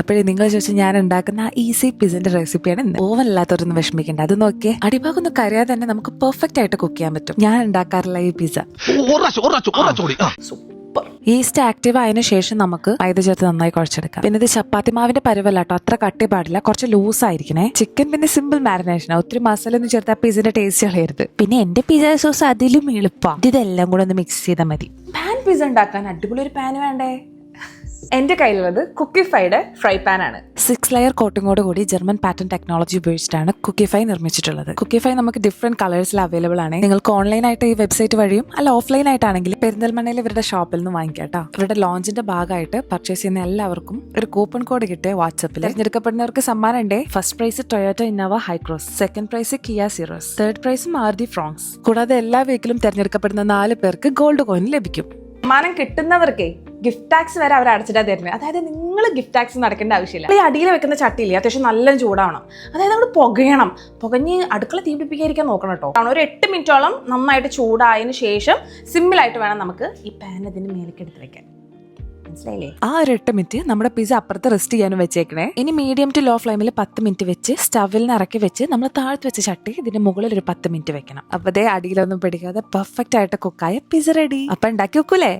അപ്പോഴേ നിങ്ങൾ ചോദിച്ചാൽ ഞാൻ ഉണ്ടാക്കുന്ന ആ ഈസി പിസിന്റെ റെസിപ്പിയാണ് ഇന്ന്. ഓവൻ ഇല്ലാത്തവരൊന്നും വിഷമിക്കേണ്ട. അത് നോക്കിയേ അടിഭാഗം ഒന്നും കരയാതെ തന്നെ നമുക്ക് പെർഫെക്റ്റ് ആയിട്ട് കുക്ക് ചെയ്യാൻ പറ്റും. ഞാൻ ഉണ്ടാക്കാറുള്ള ഈ പിസ്സ സൂപ്പർ. ഈസ്റ്റ് ആക്റ്റീവ് ആയതിനു ശേഷം നമുക്ക് മൈദ ചേർത്ത് നന്നായി കുഴച്ചെടുക്കാം. പിന്നെ ഇത് ചപ്പാത്തി മാവിന്റെ പരുവല്ലാട്ടോ അത്ര കട്ടി പാടില്ല കുറച്ച് ലൂസ് ആയിരിക്കണേ. ചിക്കൻ പിന്നെ സിമ്പിൾ മാരിനേഷൻ ഒത്തിരി മസാല ഒന്നും ചേർത്ത് ആ പിസിന്റെ ടേസ്റ്റ് കളയരുത്. പിന്നെ എന്റെ പിസ സോസ് അതിലും എളുപ്പം. ഇതെല്ലാം കൂടെ ഒന്ന് മിക്സ് ചെയ്താൽ മതി. പാൻ പിസ ഉണ്ടാക്കാൻ അടിപൊളി ഒരു പാൻ വേണ്ടേ? എന്റെ കയ്യിലുള്ളത് കുക്കിഫൈഡ് ഫ്രൈ പാൻ ആണ്. സിക്സ് ലെയർ കോട്ടിങ്ങോട് കൂടി ജർമ്മൻ പാറ്റേൺ ടെക്നോളജി ഉപയോഗിച്ചിട്ടാണ് കുക്കിഫൈ നിർമ്മിച്ചിട്ടുള്ളത്. കുക്കിഫൈ നമുക്ക് ഡിഫറെന്റ് കളേഴ്സിൽ അവൈലബിൾ ആണ്. നിങ്ങൾക്ക് ഓൺലൈൻ ആയിട്ട് ഈ വെബ്സൈറ്റ് വഴിയും അല്ല ഓഫ്ലൈൻ ആയിട്ടാണെങ്കിൽ പെരിന്തൽമണ്ണയിൽ ഇവരുടെ ഷോപ്പിൽ നിന്ന് വാങ്ങിക്കാം കേട്ടോ. ഇവരുടെ ലോഞ്ചിന്റെ ഭാഗമായിട്ട് പർച്ചേസ് ചെയ്യുന്ന എല്ലാവർക്കും ഒരു കൂപ്പൺ കോഡ് കിട്ടിയ വാട്സപ്പിൽ തിരഞ്ഞെടുക്കപ്പെടുന്നവർക്ക് സമ്മാനം ഉണ്ട് first prize Toyota Innova Hycross second prize Kia Syros third prize Maruti Fronx കൂടാതെ എല്ലാ വീക്കിലും തിരഞ്ഞെടുക്കപ്പെടുന്ന നാല് പേർക്ക് ഗോൾഡ് കോയിൻ ലഭിക്കും. സമ്മാനം കിട്ടുന്നവർക്കേ ഗിഫ്റ്റ് ടാക്സ് വരെ അവർ അടച്ചിട്ടാ തരുന്നത് അതായത് നിങ്ങൾ ഗിഫ്റ്റ് ടാക്സ് നടക്കേണ്ട ആവശ്യമില്ല. ഈ അടിയിൽ വെക്കുന്ന ചട്ടിയില്ലേ അത്യാവശ്യം നല്ല ചൂടാവണം. അതായത് നമ്മൾ പുകയണം. പുകഞ്ഞ് അടുക്കള തീ പിടിപ്പിക്കാതിരിക്കാൻ നോക്കണം കേട്ടോ. കാരണം ഒരു എട്ട് മിനിറ്റോളം നന്നായിട്ട് ചൂടായതിനു ശേഷം സിമ്പിളായിട്ട് വേണം നമുക്ക് ഈ പാൻ ഇതിന് മേലേക്ക് എടുത്ത് വെക്കാൻ. ആ ഒരു എട്ട് മിനിറ്റ് നമ്മുടെ പിസ്സ അപ്പുറത്ത് റെസ്റ്റ് ചെയ്യാനും വെച്ചേക്കണേ. ഇനി മീഡിയം ടു ലോ ഫ്ലെയിമിൽ പത്ത് മിനിറ്റ് വെച്ച് സ്റ്റവിൽ നിന്ന് ഇറക്കി വെച്ച് നമ്മൾ താഴ്ത്ത് വെച്ച ചട്ടി ഇതിന്റെ മുകളിൽ ഒരു പത്ത് മിനിറ്റ് വെക്കണം. അപ്പൊ അതേ അടിയിലൊന്നും പിടിക്കാതെ പെർഫെക്റ്റ് ആയിട്ട് കുക്കായ പിസ്സ റെഡി അപ്പൊ ഉണ്ടാക്കി വെക്കൂലേ?